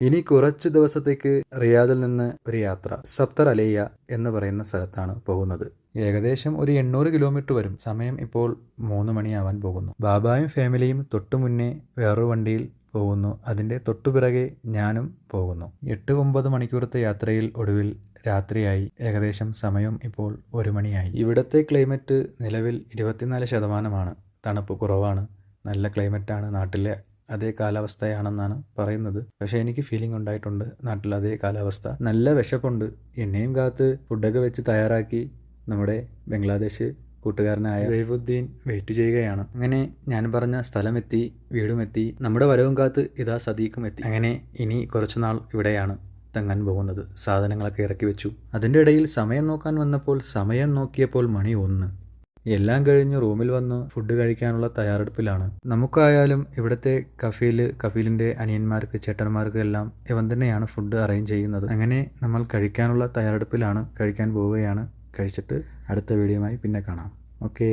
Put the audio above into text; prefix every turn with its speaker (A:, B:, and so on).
A: ഇനി കുറച്ചു ദിവസത്തേക്ക് റിയാദിൽ നിന്ന് ഒരു യാത്ര സപ്തർ അലേയ എന്ന് പറയുന്ന സ്ഥലത്താണ് പോകുന്നത്. ഏകദേശം ഒരു എണ്ണൂറ് കിലോമീറ്റർ വരും. സമയം ഇപ്പോൾ മൂന്ന് മണിയാവാൻ പോകുന്നു. ബാബായും ഫാമിലിയും തൊട്ടു മുന്നേ വേറൊരു വണ്ടിയിൽ പോകുന്നു. അതിന്റെ തൊട്ടുപിറകെ ഞാനും പോകുന്നു. എട്ട് ഒമ്പത് മണിക്കൂറത്തെ യാത്രയിൽ ഒടുവിൽ രാത്രിയായി. ഏകദേശം സമയം ഇപ്പോൾ ഒരു മണിയായി. ഇവിടുത്തെ ക്ലൈമറ്റ് നിലവിൽ ഇരുപത്തിനാല് ശതമാനമാണ്. തണുപ്പ് കുറവാണ്. നല്ല ക്ലൈമറ്റാണ് നാട്ടിലെ അതേ കാലാവസ്ഥയാണെന്നാണ് പറയുന്നത്. പക്ഷേ എനിക്ക് ഫീലിംഗ് ഉണ്ടായിട്ടുണ്ട്. നാട്ടിൽ അതേ കാലാവസ്ഥ. നല്ല വിശപ്പുണ്ട്. എന്നെയും കാത്ത് ഫുഡൊക്കെ വെച്ച് തയ്യാറാക്കി നമ്മുടെ ബംഗ്ലാദേശ് കൂട്ടുകാരനായ സൈഫുദ്ദീൻ വെയിറ്റ് ചെയ്യുകയാണ്. അങ്ങനെ ഞാൻ പറഞ്ഞ സ്ഥലമെത്തി വീടുമെത്തി നമ്മുടെ വരവും കാത്ത് ഇതാ സദീഖും എത്തി. അങ്ങനെ ഇനി കുറച്ചുനാൾ ഇവിടെയാണ് തങ്ങാൻ പോകുന്നത്. സാധനങ്ങളൊക്കെ ഇറക്കി വെച്ചു. അതിന്റെ ഇടയിൽ സമയം നോക്കാൻ വന്നപ്പോൾ സമയം നോക്കിയപ്പോൾ മണി ഒന്ന്. എല്ലാം കഴിഞ്ഞ് റൂമിൽ വന്ന് ഫുഡ് കഴിക്കാനുള്ള തയ്യാറെടുപ്പിലാണ്. നമുക്കായാലും ഇവിടുത്തെ കഫീൽ കഫീലിന്റെ അനിയന്മാർക്ക് ചേട്ടന്മാർക്ക് എല്ലാം ഇവൻ തന്നെയാണ് ഫുഡ് അറേഞ്ച് ചെയ്യുന്നത്. അങ്ങനെ നമ്മൾ കഴിക്കാനുള്ള തയ്യാറെടുപ്പിലാണ് കഴിക്കാൻ പോവുകയാണ്. കഴിച്ചിട്ട് അടുത്ത വീഡിയോയുമായി പിന്നെ കാണാം. ഓക്കേ